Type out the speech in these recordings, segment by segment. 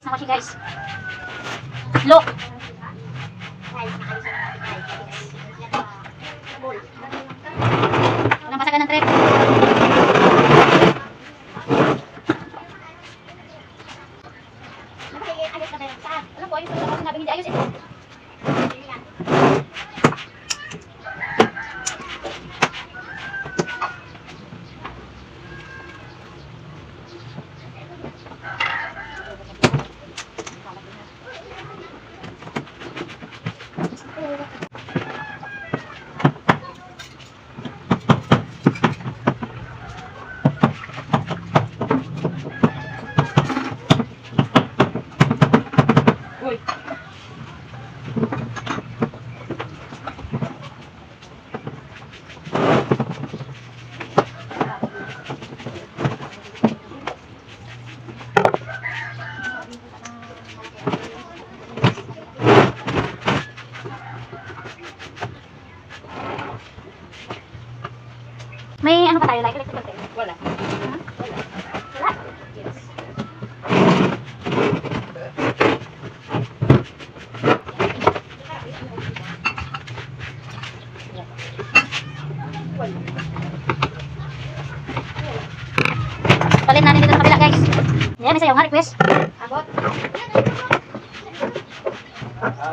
Sama siya guys. Look. Walang pasagan ng trip. Alam ko, ayos na sinabi hindi ayos ito. May ano pa tayo, like electrical tape? Wala. Ha? Wala. Yes. Palit natin dito sa kabila guys. Yan, may sayo nga request. Abot.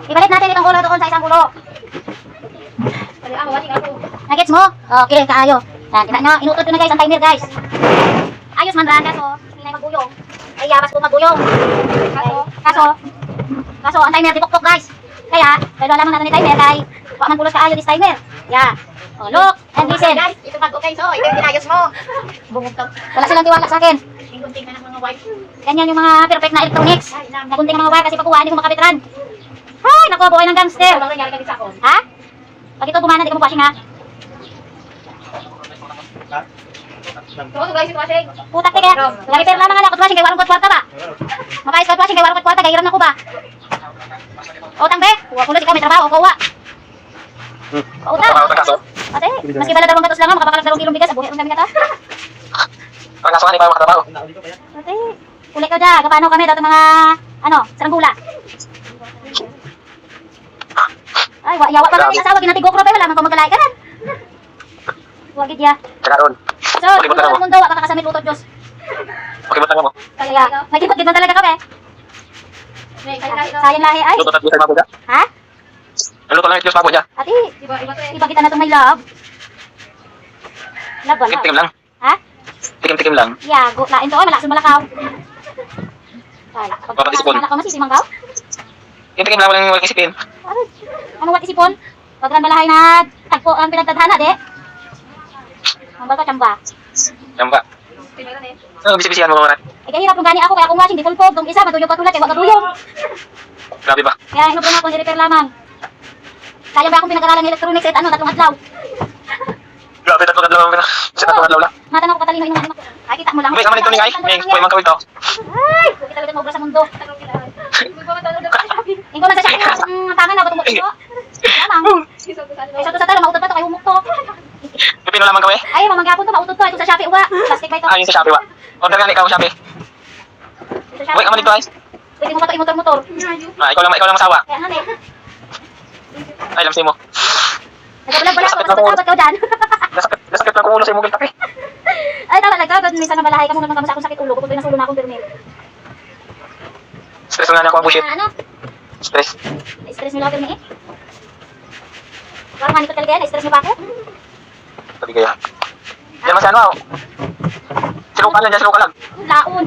Ibalit natin itong ulo doon sa isang ulo. Wala ako, wala ako. Nagets mo? Okay, kaayo. Yan, kita nyo, inutot ko na guys ang timer guys. Ayos man ran, kaso, hindi na magbuyong. Ay, yabas ko magbuyong. Kaso, kaso, kaso, ang timer, tipok-tok guys. Kaya, pero alam natin ni timer, kay, wak man pulos kaayo this timer. Yeah. Oh, look, and listen. Ito pag okay so, ito yung tinayos mo. Bungog to. Wala silang tiwala sa akin. Tingkunting na ng mga wife. Ganyan yung mga perfect na electronics. Nagunting ang mga wire kasi pagkuha, hindi ko makapitran. Ay, naku, buhay ng gangster. Walang nangyari ka din sa akin. Ha? Pag ito gumana, di ka mag-washing ha? So, so guys, kasi. Putak te kaya. Nag-repair lamang ala, kutwashing kay warong kwarta ba? Makais kutwashing kay warong kwarta, kay hiram na ko ba? Utang be, huwag ko lang ikaw may trabaho, kuha. Pautang. Ate, maski bala darong gatos lang, makapakalag darong kilong bigas, buhay rin kami kata. Ang kaso hindi pa makatrabaho. Ate, ulit ka dyan, kapano kami dato mga, ano, saranggula. Ay, wa, yawa pa kami asawa, ginati gokro pa, wala man ko magkalay ka nan. Wagid ya. Tsaka ron. So, Pakibot mundo wa pa kasamit lutot Diyos. Pakibot mo. Kaya, nagkipot gid man talaga kami. Sayang lahi ay. Ha? Ang luto lang at Diyos mabuda. Ati, Iba, iba to eh. iba kita na itong may love. Love wala. Tikim-tikim lang. Ha? Tikim-tikim lang. Yago, lain to, ay malakson malakaw. Ay, pag Papatisipon. malakaw masisimang kaw. Yung tikim lang walang walang isipin. Ay, Anong wat isipon? Pagran balahay na tagpo ang pinagtadhana, de. Ang bato, tsamba. Yan ba? Ano bisibisihan mo mga Ay, kahirap yung gani ako, kaya kung washing, di tulpog. Dong isa, matuyog patulad, kaya wag katuyog. Grabe ba? Kaya inubro na ako, ni-repair lamang. Kaya ba akong pinag-aralan ng electronics at ano, tatlong adlaw. Grabe tatlo tatlo lang. Sa tatlo tatlo lang. Matan ako katalino yung mga Ay, kita mo lang. May sama nito ni ay. May may mga kawin to. Ay, kita talaga mo sa mundo. Ikaw man sa siya, ang tangan ako tumutulog ko. Lamang. Isa to sa Ay, to talo, mautod pa to, kay humok to. Pipino lamang kami. Ay, mamanggapon to, mautod to. Ito sa Shopee, uwa. Plastic ba ito? Ayun sa Shopee ba? Order nga ikaw sa Shopee. Wait, naman dito ay. Pwede mo pa ito i-motor-motor. Ah, ikaw lang ikaw lang masawa. Kaya nga, eh. Ay, lamsi mo. Nagkabalag-balag ako, masabot ka dyan. Nasakit nasakit lang kung ulo sa imong giltak eh. Ay, tama, nagkagod. Minsan na balahay ka muna mga akong sakit ulo. Kung nasulo na akong pirmil. Stress nga niya ako ang bullshit. Ah, Ano? Stress. Stress nila ako pirmil eh. Parang manikot talaga yan. Stress niyo pa ako? Sabi kaya. Yan mas ano. Sinukan lang dyan, sinukan lang. Laon.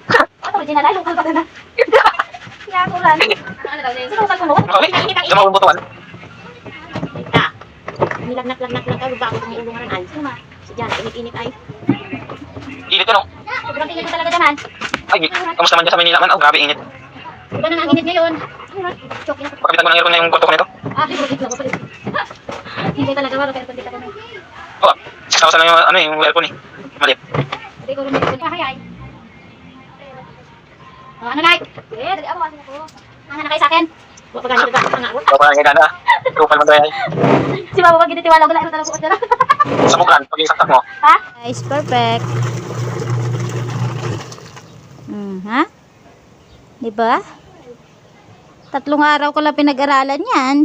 At original ay, lokal pa na. Ako. Ano no? Diyan mo butuan. Nilagnak-lagnak lang ka, bago kang ulungan ay. Sino ma? Si Jan, init-init ay. Init yun oh. Sobrang init ko talaga naman. Ay, kamusta man dyan sa Manila man? Oh, grabe init. Iba na ang init ngayon. Choke na. Pakabitan ko ng aircon na yung kwarto ko nito. Ah, hindi talaga wala pero dito kami. Oh, 6,000 lang yung ano eh, yung aircon eh. Malit. Hindi ko rin dito. Ay ay. Oh, ano? Eh, dali ako kasi ako. Ano na kayo sa akin? Wa pagani ka nga. Ikaw pa nga gana. Tupal mo tayo. Si Baba pag tinitiwala ko lang ito talaga ko dyan. Sa mukran, pag isaktak mo. Ha? Guys, perfect. Hmm, ha? 'Di ba? Tatlong araw ko lang pinag-aralan 'yan.